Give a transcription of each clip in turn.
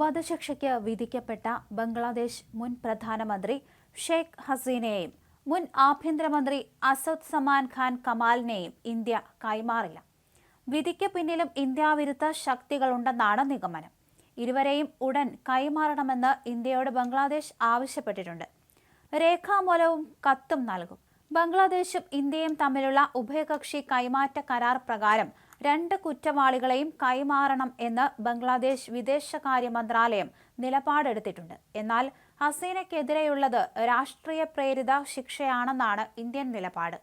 വധശിക്ഷയ്ക്ക് വിധിക്കപ്പെട്ട ബംഗ്ലാദേശ് മുൻ പ്രധാനമന്ത്രി ഷെയ്ഖ് ഹസീനയെയും മുൻ ആഭ്യന്തരമന്ത്രി അസദ് സമാൻ ഖാൻ കമാലിനെയും ഇന്ത്യ കൈമാറില്ല. വിധിക്ക് പിന്നിലും ഇന്ത്യാവിരുദ്ധ ശക്തികളുണ്ടെന്നാണ് നിഗമനം. ഇരുവരെയും ഉടൻ കൈമാറണമെന്ന് ഇന്ത്യയോട് ബംഗ്ലാദേശ് ആവശ്യപ്പെട്ടിട്ടുണ്ട്. രേഖാമൂലവും കത്തും നൽകും. ബംഗ്ലാദേശും ഇന്ത്യയും തമ്മിലുള്ള ഉഭയകക്ഷി കൈമാറ്റ കരാർ പ്രകാരം രണ്ട് കുറ്റവാളികളെയും കൈമാറണം എന്ന് ബംഗ്ലാദേശ് വിദേശകാര്യ മന്ത്രാലയം നിലപാടെടുത്തിട്ടുണ്ട്. എന്നാൽ ഹസീനയ്ക്കെതിരെയുള്ളത് രാഷ്ട്രീയ പ്രേരിത ശിക്ഷയാണെന്നാണ് ഇന്ത്യൻ നിലപാട്.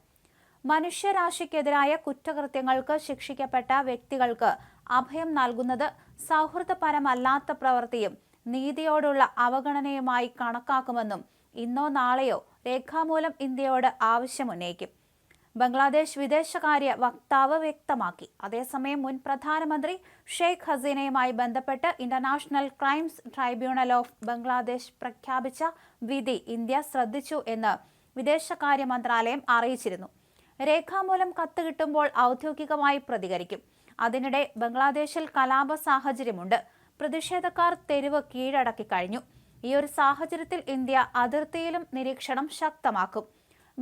മനുഷ്യരാശിക്കെതിരായ കുറ്റകൃത്യങ്ങൾക്ക് ശിക്ഷിക്കപ്പെട്ട വ്യക്തികൾക്ക് അഭയം നൽകുന്നത് സൗഹൃദപരമല്ലാത്ത പ്രവൃത്തിയും നീതിയോടുള്ള അവഗണനയുമായി കണക്കാക്കുമെന്നും ഇന്നോ നാളെയോ രേഖാമൂലം ഇന്ത്യയോട് ആവശ്യമുന്നയിക്കും. ബംഗ്ലാദേശ് വിദേശകാര്യ വക്താവ് വ്യക്തമാക്കി. അതേസമയം മുൻ പ്രധാനമന്ത്രി ഷെയ്ഖ് ഹസീനയുമായി ബന്ധപ്പെട്ട് international crimes tribunal of Bangladesh പ്രഖ്യാപിച്ച വിധി ഇന്ത്യ ശ്രദ്ധിച്ചു എന്ന് വിദേശകാര്യ മന്ത്രാലയം അറിയിച്ചിരുന്നു. രേഖാമൂലം കത്ത് കിട്ടുമ്പോൾ ഔദ്യോഗികമായി പ്രതികരിക്കും. അതിനിടെ ബംഗ്ലാദേശിൽ കലാപ സാഹചര്യമുണ്ട്. പ്രതിഷേധക്കാർ തെരുവ് കീഴടക്കി കഴിഞ്ഞു ഈ ഒരു സാഹചര്യത്തിൽ ഇന്ത്യ അതിർത്തിയിലും നിരീക്ഷണം ശക്തമാക്കും.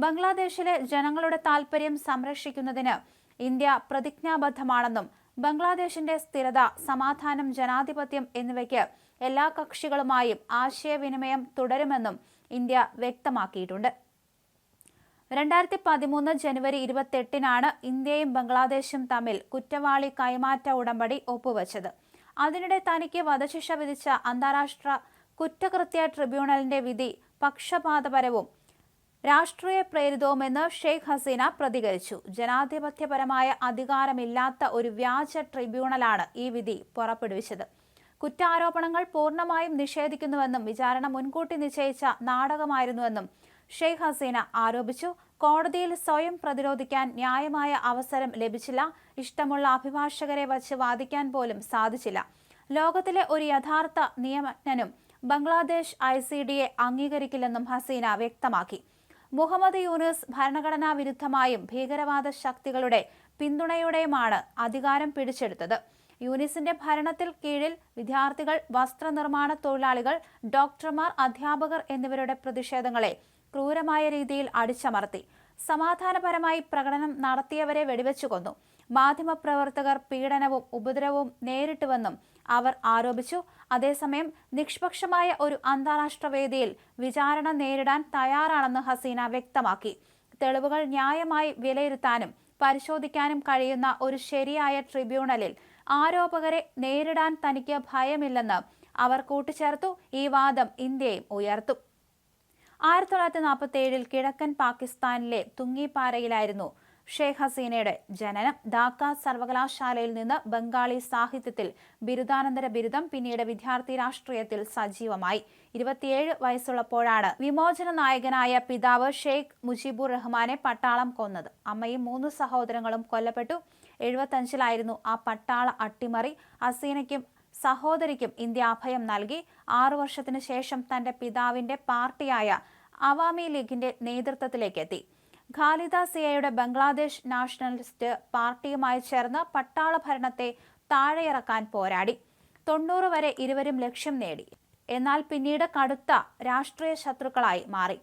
ബംഗ്ലാദേശിലെ ജനങ്ങളുടെ താൽപര്യം സംരക്ഷിക്കുന്നതിന് ഇന്ത്യ പ്രതിജ്ഞാബദ്ധമാണെന്നും ബംഗ്ലാദേശിന്റെ സ്ഥിരത സമാധാനം ജനാധിപത്യം എന്നിവയ്ക്ക് എല്ലാ കക്ഷികളുമായും ആശയവിനിമയം തുടരുമെന്നും ഇന്ത്യ വ്യക്തമാക്കിയിട്ടുണ്ട്. രണ്ടായിരത്തി പതിമൂന്ന് ജനുവരി ഇരുപത്തെട്ടിനാണ് ഇന്ത്യയും ബംഗ്ലാദേശും തമ്മിൽ കുറ്റവാളി കൈമാറ്റ ഉടമ്പടി ഒപ്പുവച്ചത്. അതിനിടെ തനിക്ക് വധശിക്ഷ വിധിച്ച അന്താരാഷ്ട്ര കുറ്റകൃത്യ ട്രിബ്യൂണലിന്റെ വിധി പക്ഷപാതപരവും രാഷ്ട്രീയ പ്രേരിതവുമെന്ന് ഷെയ്ഖ് ഹസീന പ്രതികരിച്ചു. ജനാധിപത്യപരമായ അധികാരമില്ലാത്ത ഒരു വ്യാജ ട്രിബ്യൂണലാണ് ഈ വിധി പുറപ്പെടുവിച്ചത്. കുറ്റാരോപണങ്ങൾ പൂർണമായും നിഷേധിക്കുന്നുവെന്നും വിചാരണ മുൻകൂട്ടി നിശ്ചയിച്ച നാടകമായിരുന്നുവെന്നും ഷെയ്ഖ് ഹസീന ആരോപിച്ചു. കോടതിയിൽ സ്വയം പ്രതിരോധിക്കാൻ ന്യായമായ അവസരം ലഭിച്ചില്ല. ഇഷ്ടമുള്ള അഭിഭാഷകരെ വച്ച് വാദിക്കാൻ പോലും സാധിച്ചില്ല. ലോകത്തിലെ ഒരു യഥാർത്ഥ നിയമജ്ഞനും ബംഗ്ലാദേശ് ഐ സി ഡിയെ അംഗീകരിക്കില്ലെന്നും ഹസീന വ്യക്തമാക്കി. മുഹമ്മദ് യൂനുസ് ഭരണഘടനാ വിരുദ്ധമായും ഭീകരവാദ ശക്തികളുടെ പിന്തുണയോടെയുമാണ് അധികാരം പിടിച്ചെടുത്തത്. യൂനിസിന്റെ ഭരണത്തിൽ കീഴിൽ വിദ്യാർത്ഥികൾ വസ്ത്രനിർമ്മാണ തൊഴിലാളികൾ ഡോക്ടർമാർ അധ്യാപകർ എന്നിവരുടെ പ്രതിഷേധങ്ങളെ ക്രൂരമായ രീതിയിൽ അടിച്ചമർത്തി. സമാധാനപരമായി പ്രകടനം നടത്തിയവരെ വെടിവെച്ചു കൊന്നു. മാധ്യമപ്രവർത്തകർ പീഡനവും ഉപദ്രവവും നേരിട്ടുവെന്നും അവർ ആരോപിച്ചു. അതേസമയം നിഷ്പക്ഷമായ ഒരു അന്താരാഷ്ട്ര വേദിയിൽ വിചാരണ നേരിടാൻ തയ്യാറാണെന്ന് ഹസീന വ്യക്തമാക്കി. തെളിവുകൾ ന്യായമായി വിലയിരുത്താനും പരിശോധിക്കാനും കഴിയുന്ന ഒരു ശരിയായ ട്രിബ്യൂണലിൽ ആരോപകരെ നേരിടാൻ തനിക്ക് ഭയമില്ലെന്ന് അവർ കൂട്ടിച്ചേർത്തു. ഈ വാദം ഇന്ത്യയും ഉയർത്തും. ആയിരത്തി തൊള്ളായിരത്തി നാൽപ്പത്തി ഏഴിൽ കിഴക്കൻ പാകിസ്ഥാനിലെ തുങ്ങിപ്പാറയിലായിരുന്നു ഷെയ്ഖ് ഹസീനയുടെ ജനനം. ധാക്ക സർവകലാശാലയിൽ നിന്ന് ബംഗാളി സാഹിത്യത്തിൽ ബിരുദാനന്തര ബിരുദം പിന്നീട് വിദ്യാർത്ഥി രാഷ്ട്രീയത്തിൽ സജീവമായി. ഇരുപത്തിയേഴ് വയസ്സുള്ളപ്പോഴാണ് വിമോചന നായകനായ പിതാവ് ഷെയ്ഖ് മുജീബുർ റഹ്മാനെ പട്ടാളം കൊന്നത്. അമ്മയും മൂന്ന് സഹോദരങ്ങളും കൊല്ലപ്പെട്ടു. എഴുപത്തഞ്ചിലായിരുന്നു ആ പട്ടാള അട്ടിമറി. ഹസീനയ്ക്കും സഹോദരിക്കും ഇന്ത്യ അഭയം നൽകി. ആറു വർഷത്തിനു ശേഷം തന്റെ പിതാവിന്റെ പാർട്ടിയായ അവാമി ലീഗിന്റെ നേതൃത്വത്തിലേക്ക് എത്തി ഖാലിദ സിയയുടെ ബംഗ്ലാദേശ് നാഷണലിസ്റ്റ് പാർട്ടിയുമായി ചേർന്ന് പട്ടാള ഭരണത്തെ താഴെയിറക്കാൻ പോരാടി. തൊണ്ണൂറ് വരെ ഇരുവരും ലക്ഷ്യം നേടി. എന്നാൽ പിന്നീട് കടുത്ത രാഷ്ട്രീയ ശത്രുക്കളായി മാറി.